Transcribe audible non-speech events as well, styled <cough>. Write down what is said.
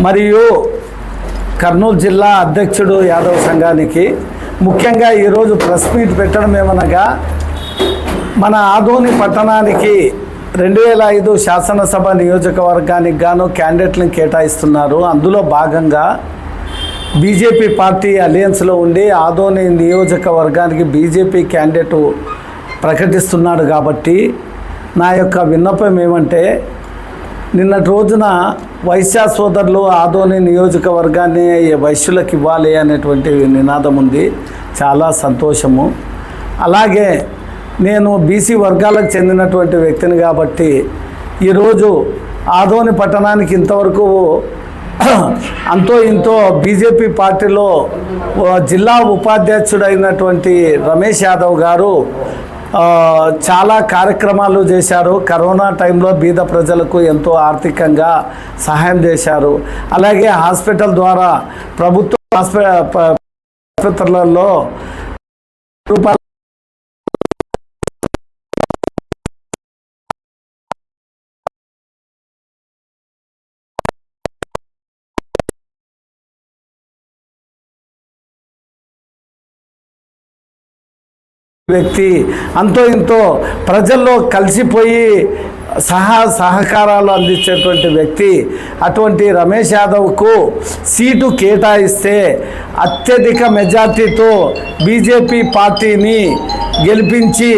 మరియు కర్నూలు జిల్లా అధ్యక్షుడు యాదవ్ సంఘానికి ముఖ్యంగా ఈరోజు ప్రెస్ మీట్ పెట్టడం ఏమనగా మన ఆదోని పట్టణానికి రెండు వేల ఐదు శాసనసభ నియోజకవర్గానికి గాను క్యాండిడేట్లను కేటాయిస్తున్నారు. అందులో భాగంగా బీజేపీ పార్టీ అలయన్స్లో ఉండి ఆదోని నియోజకవర్గానికి బీజేపీ క్యాండిడేట్ ప్రకటిస్తున్నాడు కాబట్టి నా యొక్క విన్నపం ఏమంటే నిన్నటి రోజున వైశ్య సోదరులు ఆదోని నియోజకవర్గాన్ని వైశ్యులకు ఇవ్వాలి అనేటువంటి నినాదం ఉంది. చాలా సంతోషము. అలాగే నేను బీసీ వర్గాలకు చెందినటువంటి వ్యక్తిని కాబట్టి ఈరోజు ఆదోని పట్టణానికి ఇంతవరకు <clears throat> అంతో ఇంతో బీజేపీ పార్టీలో జిల్లా ఉపాధ్యక్షుడైనటువంటి రమేష్ యాదవ్ గారు చాలా కార్యక్రమాలు చేశారు. కరోనా టైంలో బీద ప్రజలకు ఎంతో ఆర్థికంగా సహాయం చేశారు. అలాగే హాస్పిటల్ ద్వారా ప్రభుత్వ ఆసుపత్రులలో రూపాయలు వ్యక్తి. అంతో ఇంతో ప్రజల్లో కలిసిపోయి సహా సహకారాలు అందించేటువంటి వ్యక్తి. అటువంటి రమేష్ యాదవ్కు సీటు కేటాయిస్తే అత్యధిక మెజార్టీతో బీజేపీ పార్టీని గెలిపించి